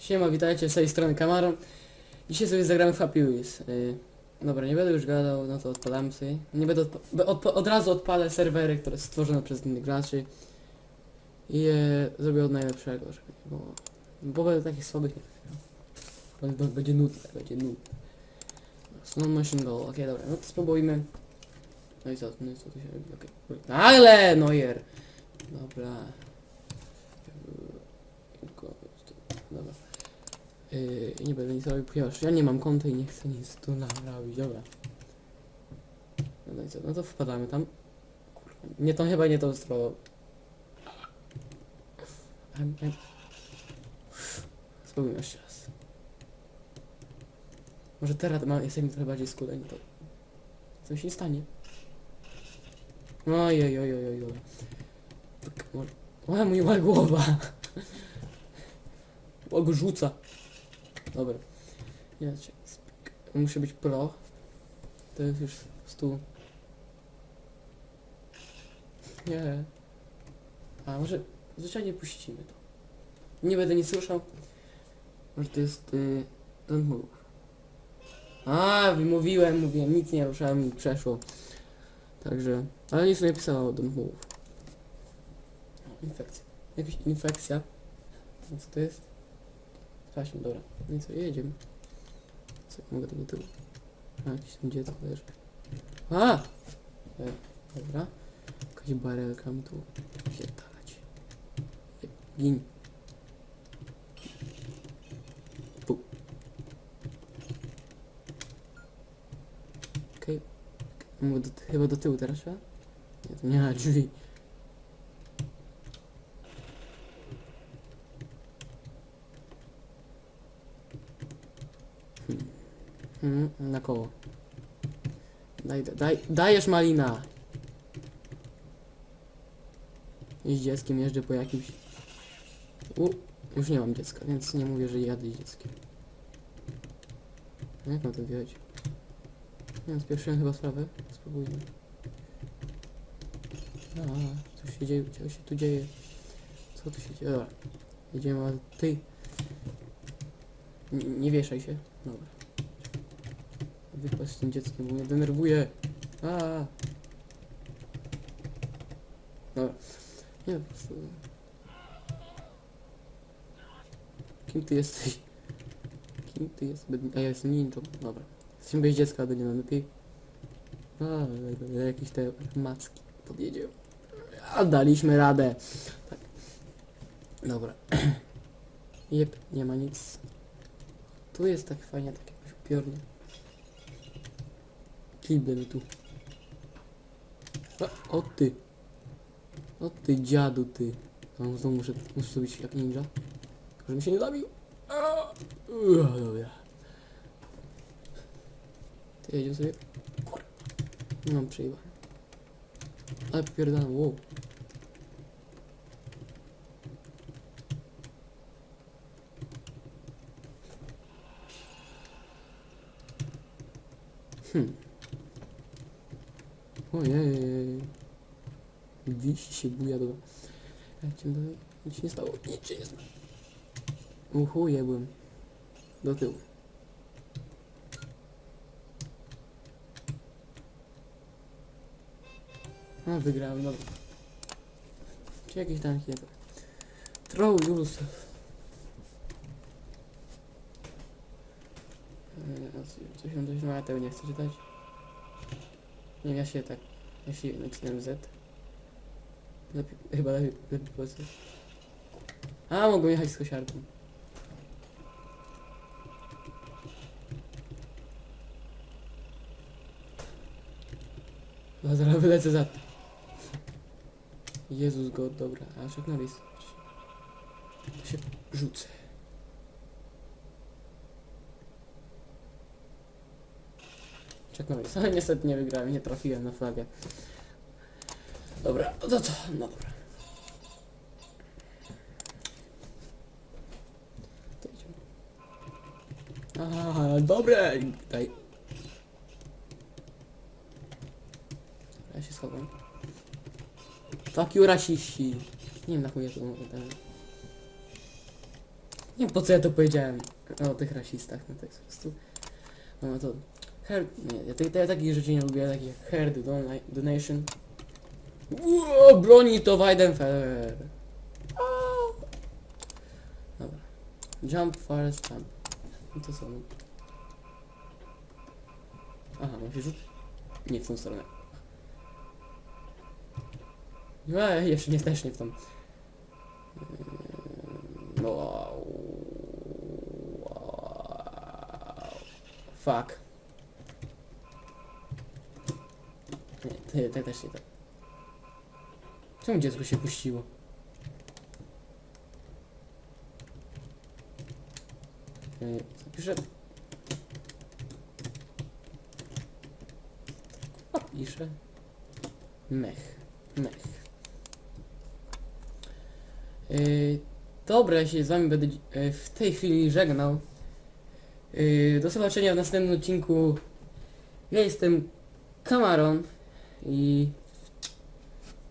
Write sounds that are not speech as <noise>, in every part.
Siema, witajcie z tej strony Kamarą. Dzisiaj sobie zagramy w Happy Wheels. Yy, dobra, nie będę już gadał, no to odpalam sobie. Nie będę odpa od razu odpalę serwery, które stworzone przez innych graczy. I je zrobię od najlepszego, żeby nie było. Bo będę takich słabych nie bo Będzie nudne, będzie nudne. Slow motion goal, okej dobra, no to spróbujmy. No i co, no i co tu się robi, okej. Ale, Neuer! Dobra. Dobra. Yy, nie będę nic robił, ponieważ ja nie mam konta i nie chcę nic tu naprawić, dobra. No co, no to wpadamy tam. Kurwa, nie to chyba nie to stroło. Spróbujmy jeszcze raz. Może teraz ma, jestem trochę bardziej skuleni, to co się nie stanie. Oj, oj, oj, oj, oj, oj. Tak, może... O, mój głowa. <laughs> O, go rzuca. Dobra. Czekaj, spik. Muszę być pro. To jest już stół. Nie. A może zwyczajnie puścimy to. Nie będę nic słyszał. Może to jest y, don't move. A, mówiłem, mówiłem, nic nie ruszałem i przeszło. Także, ale nic nie pisało don't move. Infekcja. Jakaś infekcja. Co to jest? Dobra. No i co, jedziemy. Co, mogę to do tyłu. A, jakieś tam dziecko leży. A! E, dobra. Jakaś barelka mi tu. Je- Gin. Okej. Do, chyba do tyłu teraz trzeba? Nie, to nie ma drzwi. Mhm, na koło. Daj, daj, dajesz malina! I z dzieckiem jeżdżę po jakimś... U, już nie mam dziecka, więc nie mówię, że jadę z dzieckiem. No Jak mam to wjechać? Nie spieprzyłem chyba sprawę. Spróbujmy. A, co się dzieje? Co się tu dzieje? Co tu się dzieje? Dobra. Jedziemy, ty... N nie wieszaj się. Dobra. Wypaść tym dzieckiem, bo mnie denerwuje. A. Dobra. Nie, po prostu... Kim ty jesteś? Kim ty jesteś? A ja jestem ninją. Dobra. Jesteśmy bez dziecka, będzie nam lepiej. A, jakieś te macki podjedzie. A daliśmy radę. Tak. Dobra. <clears throat> Jep, nie ma nic. Tu jest tak fajnie, tak jakoś upiornie. Kibel mi tu. A, o ty. O ty dziadu ty. No, znowu muszę, muszę zrobić jak ninja. Mi się nie zabił. A, ua, dobra. Ty jedziemy sobie. Kur... Nie mam przejebane. Ale popierdalam, wow. Hmm. Ojej. Wisi się buja, dobra. Lecimy dalej. Nic się nie stało. Nic się nie stało. Uhu, jebłem. Do tyłu. A, wygrałem, dobra. Czy jakieś tam kiedy? Throw yourself. Eee, Coś on coś ma, ja nie chcę czytać. Nie ja się tak... Ja się nacisnąłem Z. Lepiej, chyba lepiej, lepiej powiedz. A, mogą jechać z kosiarką. No, zaraz wylecę za... Jezus go, dobra, a Chuck Norris. To się rzucę. Norris, <laughs> ale niestety nie wygrałem, nie trafiłem na flagę. Dobra, no to? No dobra. Aha, dobre! Daj. Ja się schowam. Fuck you rasiści. Nie wiem na chuj ja to mówię. ten- Nie wiem po co ja to powiedziałem o tych rasistach, no jest po prostu... No to... Her... Nie, ja, te- ja takich rzeczy nie lubię, takich jak Dona- Donation. Uuu, broni to Weidenfeller. Dobra. Jump, forest, jump. No to są... Aha, mam się rzucić? Nie w tą stronę. No, jeszcze nie, też nie w tą. No. wow. Fuck. Nie, ty też nie tak. Czemu dziecko się puściło? Yy, Co pisze? A pisze. Mech. Mech. Yy, dobra, ja się z wami będę yy, w tej chwili żegnał. Yy, do zobaczenia w następnym odcinku. Ja jestem Kamaron i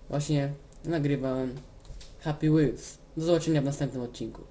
właśnie nagrywałem Happy Wheels. Do zobaczenia w następnym odcinku.